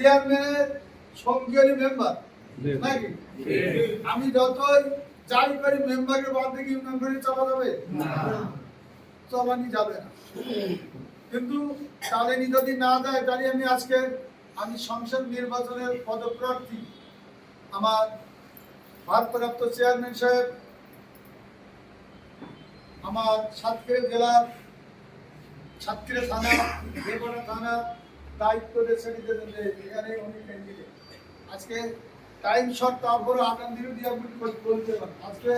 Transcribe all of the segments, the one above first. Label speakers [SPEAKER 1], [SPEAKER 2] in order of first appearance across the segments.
[SPEAKER 1] চেয়ারম্যানের সঙ্গীয় মেম্বার নাকি? আমি যতই যাই করি মেম্বারের বাদ থেকে ইউনিয়ন করে চালা যাবে চালানি যাবে না। কিন্তু চালানি যদি না দেয় তাহলে আমি আজকে আমি সংসদ নির্বাচনের পদপ্রার্থী আমার ভারপ্রাপ্ত চেয়ারম্যান সাহেব আমার সাতক্ষীরা জেলার সাতক্ষীরা থানা দেবনা থানা দায়িত্ব নিজেদের এখানে উনি ক্যান্ডিডেট আজকে টাইম শর্ট তারপরে দিনে দিয়ে আপনি বলতে পারেন আজকে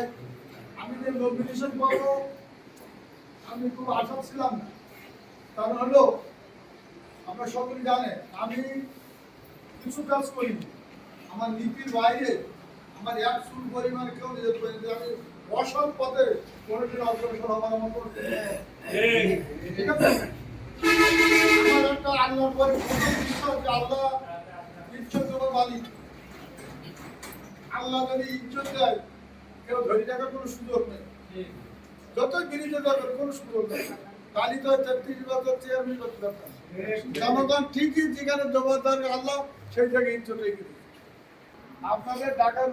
[SPEAKER 1] আমি যে নমিনেশন পাবো আমি খুব আশা ছিলাম না। কারণ হলো আপনারা সকলে জানেন আমি কিছু কাজ করিনি। আমার নীতির বাইরে আমার এক চুল পরিমাণ কেউ নিজের করে আমি অসৎ পথে কোনোদিন অগ্রসর হবার মতো ঠিক আছে? আল্লাহ ইজ্জত দেবার মালিক। আল্লাহ যদি দেয়, কেউ ধরে কোনো সুযোগ নেই। যত গিরিতে যাবে, কোনো সুযোগ নেই। কালি তো তেত্রিশ বছর চেয়ারম্যান করতে পারতাম জনগণ ঠিকই যেখানে জবাবদার আল্লাহ সেই জায়গায় ইজ্জত রেখে। আপনাদের ঢাকার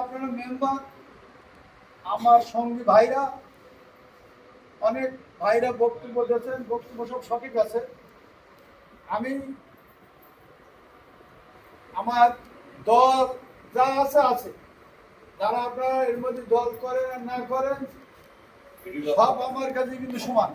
[SPEAKER 1] আপনারা মেম্বার আমার সঙ্গী ভাইরা, অনেক ভাইরা বক্তব্য দিয়েছেন, বক্তব্য সব সঠিক আছে। আমি আমার দল যা আছে আছে। যারা আপনারা এর মধ্যে দল করেন আর না করেন সব আমার কাছে কিন্তু সমান।